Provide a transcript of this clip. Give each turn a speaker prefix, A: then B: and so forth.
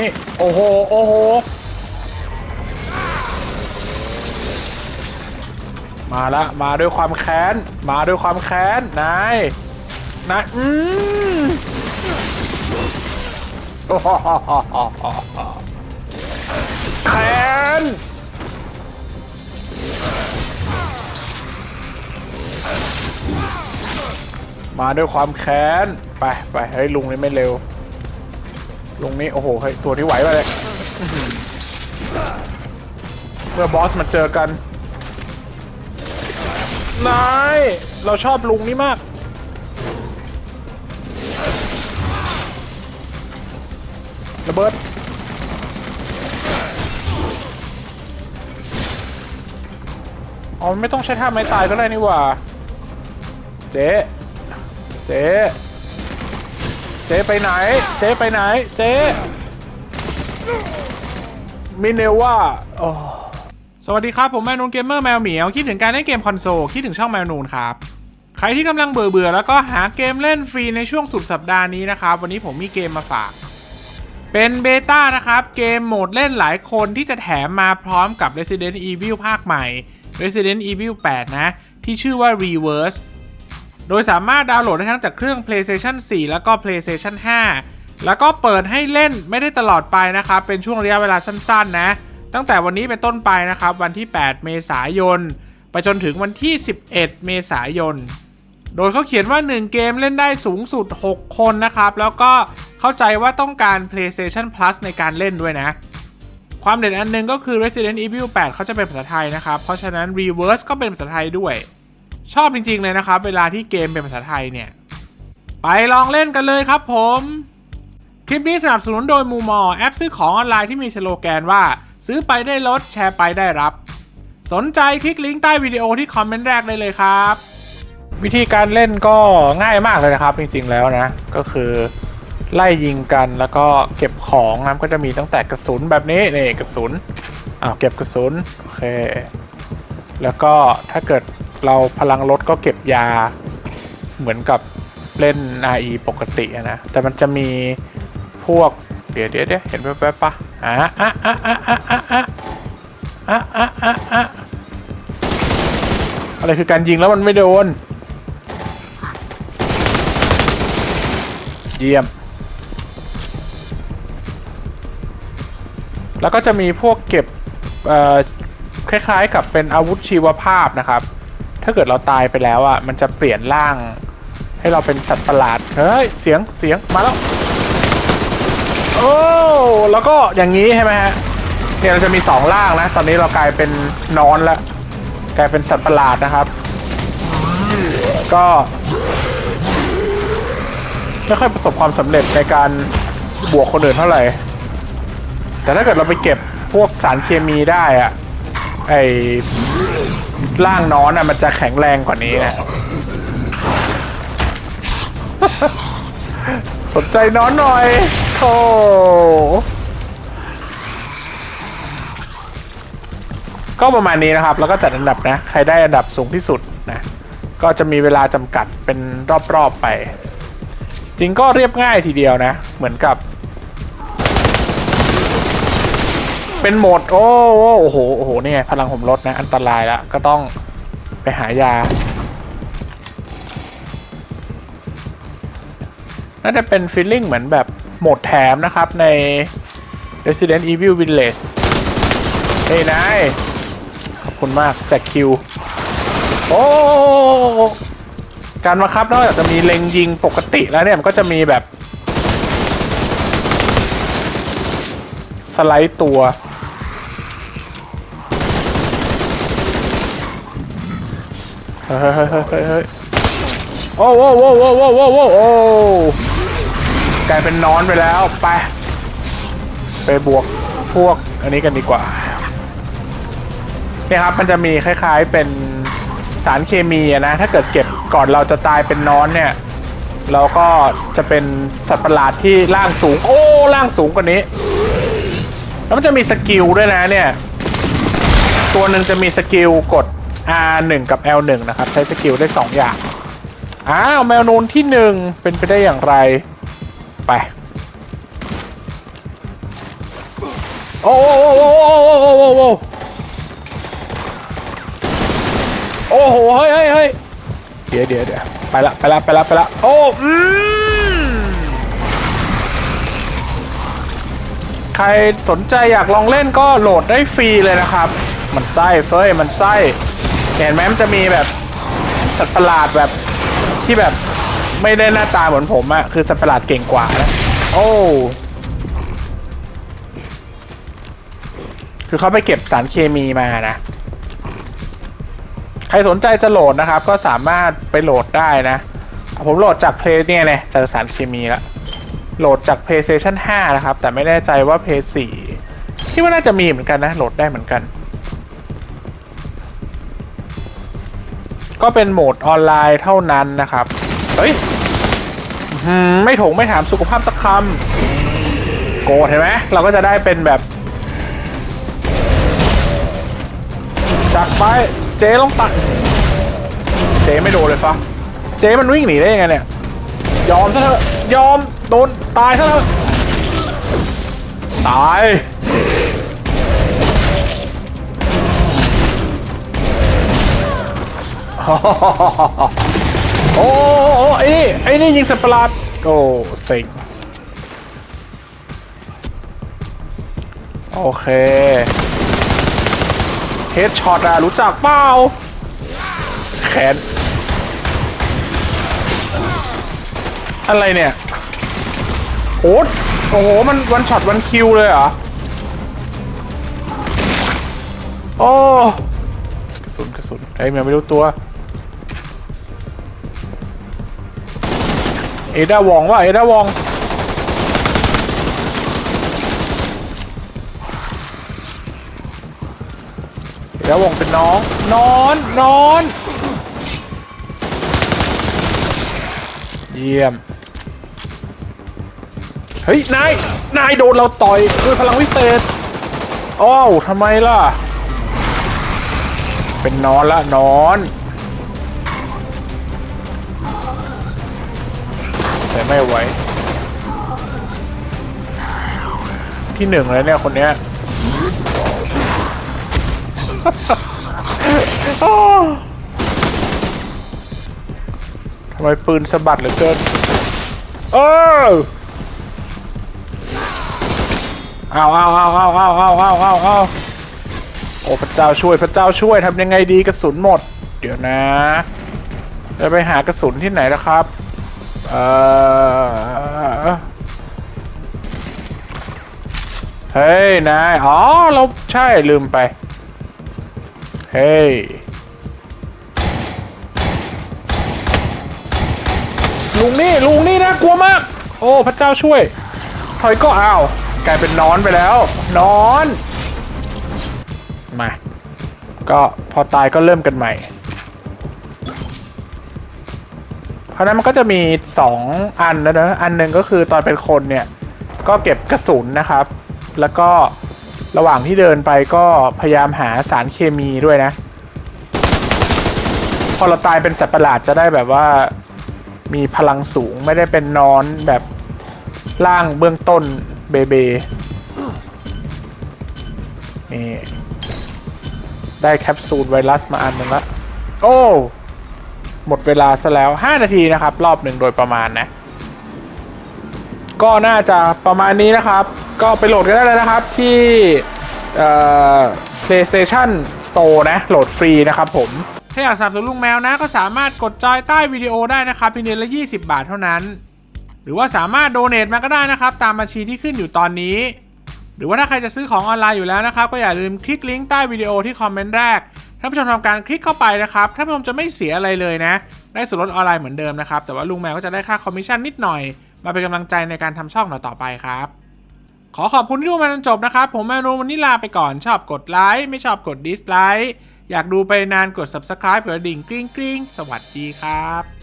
A: นี่ โอ้โห โอ้โห มาละ มาด้วยความแค้น มาด้วยความแค้น นาย นาย อืมแค้นมาด้วยความแค้น ไปไปเฮ้ยลุงนี่ไม่เร็ว ลงนี่โอ้โหเฮ้ยตัวที่ไหวมาเลยเมื่อบอสมันเจอกันนายเราชอบลุงนี่มาก ระเบิดอ๋อไม่ต้องใช้ท่าไม้ตายก็ได้นี่หว่า เจ๊ เจ๊ จ๊ไปไหน เจ๊ไปไหน เจ๊มิเนว่า
B: สวัสดีครับ ผมแมวนูนเกมเมอร์แมวเหมียว คิดถึงการเล่นเกมคอนโซล คิดถึงช่องแมวนูนครับ ใครที่กำลังเบื่อเบื่อแล้วก็หาเกมเล่นฟรีในช่วงสุดสัปดาห์นี้นะครับ วันนี้ผมมีเกมมาฝาก เป็นเบต้านะครับ เกมโหมดเล่นหลายคนที่จะแถมมาพร้อมกับ Resident Evil ภาคใหม่ Resident Evil 8 นะ ที่ชื่อว่า Reverse โดยสามารถดาวน์โหลดได้ทั้งจากเครื่อง PlayStation 4 แล้วก็ PlayStation 5 แล้วก็เปิดให้เล่นไม่ได้ตลอดไปนะครับ เป็นช่วงระยะเวลาสั้นๆนะ ตั้งแต่วันนี้เป็นต้นไปนะครับ วันที่ 8 เมษายน ไปจนถึงวันที่ 11 เมษายน โดยเขาเขียนว่า 1 เกมเล่นได้สูงสุด 6 คนนะครับ แล้วก็เข้าใจว่าต้องการ PlayStation Plus ในการเล่นด้วยนะ ความเด่นอันหนึงก็คือ Resident Evil 8 เขาจะเป็นภาษาไทยนะครับ เพราะฉะนั้น Reverse ก็เป็นภาษาไทยด้วย ชอบจริง ๆ เลยนะครับ เวลาที่เกมเป็นภาษาไทยเนี่ย ไปลองเล่นกันเลยครับผม คลิปนี้สนับสนุนโดยมูมอแอปซื้อของออนไลน์ที่มีสโลแกนว่า ซื้อไปได้ลดแชร์ไปได้รับ สนใจคลิกลิงก์ใต้วิดีโอที่คอมเมนต์แรกได้เลยครับ
A: วิธีการเล่นก็ง่ายมากเลยนะครับจริงๆแล้วนะ ก็คือไล่ยิงกันแล้วก็เก็บของนะก็จะมีตั้งแต่กระสุนแบบนี้นี่กระสุนอ้าวเก็บกระสุนโอเค แล้วก็ถ้าเกิด เราพลังลดก็เก็บยาเหมือนกับเล่น RE ปกตินะ แต่มันจะมีพวกเดี๋ยวเดี๋ยวเดี๋ยวเห็นแป๊บๆปะอะอะอะอะอะอะอะอะอะอะอะอะไรคือการยิงแล้วมันไม่โดน เยี่ยม แล้วก็จะมีพวกเก็บเอ่อคล้ายๆกับเป็นอาวุธชีวภาพนะครับ ถ้าเกิดเราตายไปแล้วอะมันจะเปลี่ยนร่าง ให้เราเป็นสัตว์ประหลาดเฮ้ยเสียงเสียงมาแล้วโอ้แล้วก็อย่างนี้ใช่ไหมฮะเนี่ยเราจะมีสองร่างนะ ตอนนี้เรากลายเป็นนอนล้วกลายเป็นสัตว์ประหลาดนะครับ ก็ไม่ค่อยประสบความสำเร็จในการบวกคนอื่นเท่าไหร่ แต่ถ้าเกิดเราไปเก็บพวกสารเคมีได้อะ ไอร่างน้อนอะมันจะแข็งแรงกว่านี้นะ สนใจน้อนหน่อยโอ้ก็ประมาณนี้นะครับ แล้วก็จัดอันดับนะ ใครได้อันดับสูงที่สุดนะ ก็จะมีเวลาจำกัดเป็นรอบๆไป จริงก็เรียบง่ายทีเดียวนะ เหมือนกับ เป็นโหมดโอ้โอ้โหโอ้โหนี่ไงพลังผมลดนะ อันตรายละก็ต้องไปหายา น่าจะเป็นฟีลลิ่งเหมือนแบบโหมดแถมนะครับใน Resident Evil Village เฮ้ยนายขอบคุณมากแจกคิว โอ้การบังคับนอกจากจะมีเล็งยิงปกติแล้วเนี่ย มันก็จะมีแบบ สไลด์ตัว ฮ้ยเฮ้ยเฮ้ยเฮ้ยโอ้โว้โว้โว้โว้โว้โว้โอ้กลายเป็นนอนไปแล้ว ไป ไปบวกพวกอันนี้กันดีกว่าเนี่ยครับมันจะมีคล้าย ๆเป็นสารเคมีนะ ถ้าเกิดเก็บก่อนเราจะตายเป็นนอนเนี่ย เราก็จะเป็นสัตว์ประหลาดที่ร่างสูง โอ้ร่างสูงกว่านี้ แล้วมันจะมีสกิลด้วยนะเนี่ย ตัวหนึ่งจะมีสกิลกด R1 กับ L1 นะครับ ใช้สกิลได้ 2 อย่าง อ้าว แมวนูนที่ 1 เป็นไปได้อย่างไร ไปโอ้โอ้โอ้โอ้โอ้โอ้โอ้โอ้โอ้โหเฮ้ยเฮ้ยเฮ้ยเดี๋ยวเดี๋ยวเดี๋ยวไปละไปละไปละไปละโอ้อืมใครสนใจอยากลองเล่นก็โหลดได้ฟรีเลยนะครับ มันไส้เฟ้ย มันไส้ เห็นไหมมันจะมีแบบสัตว์ประหลาดแบบที่แบบไม่ได้หน้าตาเหมือนผมอะคือสัตว์ประหลาดเก่งกว่านะโอ้คือเขาไปเก็บสารเคมีมานะ ใครสนใจจะโหลดนะครับ ก็สามารถไปโหลดได้นะ ผมโหลดจากเพลย์เนี่ยเลยจากสารเคมีแล้วโหลดจาก PlayStation 5 นะครับ แต่ไม่แน่ใจว่า p l a y 4ที่ว่าน่าจะมีเหมือนกันนะ โหลดได้เหมือนกัน ก็เป็นโหมดออนไลน์เท่านั้นนะครับ เฮ้ยอื้อหือไม่ถงไม่ถามสุขภาพสักคำโกรธเห็นไหมเราก็จะได้เป็นแบบจัดไปเจ๊ลงตัดเจ๊ไม่โดนเลยฟะเจ๊มันวิ่งหนีได้ยังไงเนี่ย ยอมซะเถอะยอมโดนตายซะเถอะตาย โอ้โอ้ไอ้นี่ไอ้นี่ยิงสัตว์ประหลาดโอ้เสิงโอเคเฮดช็อตอะรู้จักเปล่าแขน อะไรเนี่ยโอ้โอ้โห มันวันช็อตวันคิวเลยเหรอ โอ้กระสุนกระสุนไอ้แมวไม่รู้ตัว เอดาวองว่าเอดาวองเอดาวองเป็นน้อง นอนนอนเยี่ยมเฮ้ยนายนายโดนเราต่อยด้วยพลังวิเศษอ้าวทำไมล่ะ เป็นนอนละนอน แต่ไม่ไหวที่หนึ่งเลยเนี่ยคนเนี้ยทำไมปืนสะบัดเหลือเกินเออเอาเอาเอาเอาเอาเอาเอาเอาเอาโอ้พระเจ้าช่วยพระเจ้าช่วยทำยังไงดีกระสุนหมด เดี๋ยวนะ จะไปหากระสุนที่ไหนล่ะครับ เฮ้ย นาย อ๋อ เราใช่ลืมไป เฮ้ย ลุงนี่ ลุงนี่น่ากลัวมาก โอ้ พระเจ้าช่วย ถอยก็อ้าว กลายเป็นนอนไปแล้ว นอน มา ก็พอตายก็เริ่มกันใหม่ ราะนั้นมันก็จะมี 2 อันนะเนอะอันหนึ่งก็คือตอนเป็นคนเนี่ย ก็เก็บกระสุนนะครับ แล้วก็ระหว่างที่เดินไปก็พยายามหาสารเคมีด้วยนะ พอเราตายเป็นสัตว์ประหลาดจะได้แบบว่ามีพลังสูงไม่ได้เป็นนอนแบบล่างเบื้องต้นเบเบนี่ได้แคปซูลไวรัสมาอันหนึ่งละโอ้ หมดเวลาซะแล้ว 5 นาทีนะครับ รอบหนึ่งโดยประมาณนะ ก็น่าจะประมาณนี้นะครับ ก็ไปโหลดกันได้เลยนะครับที่ PlayStation Store นะ โหลดฟรีนะครับผม
B: ถ้าอยากสนับสนุนลุงแมวนะ ก็สามารถกดจอยใต้วิดีโอได้นะครับเพียงเดือนละ 20 บาทเท่านั้น หรือว่าสามารถโดเน a มาก็ได้นะครับ ตามบัญชีที่ขึ้นอยู่ตอนนี้ หรือว่าถ้าใครจะซื้อของออนไลน์อยู่แล้วนะครับ ก็อย่าลืมคลิกลิงก์ใต้วิดีโอที่คอมเมนต์แรก ท่านผู้ชมทำการคลิกเข้าไปนะครับท่านผู้ชมจะไม่เสียอะไรเลยนะ ได้ส่วนลดออนไลน์เหมือนเดิมนะครับ แต่ว่าลุงแมวก็จะได้ค่าคอมมิชชั่นนิดหน่อย มาเป็นกำลังใจในการทำช่องต่อไปครับ ขอขอบคุณที่ดูมาจนจบนะครับ ผมแมนูวันนี้ลาไปก่อนชอบกดไลค์ไม่ชอบกดดิสไลค์อยากดูไปนานกด subscribe กดดิ่งกริ๊งกริ๊งสวัสดีครับ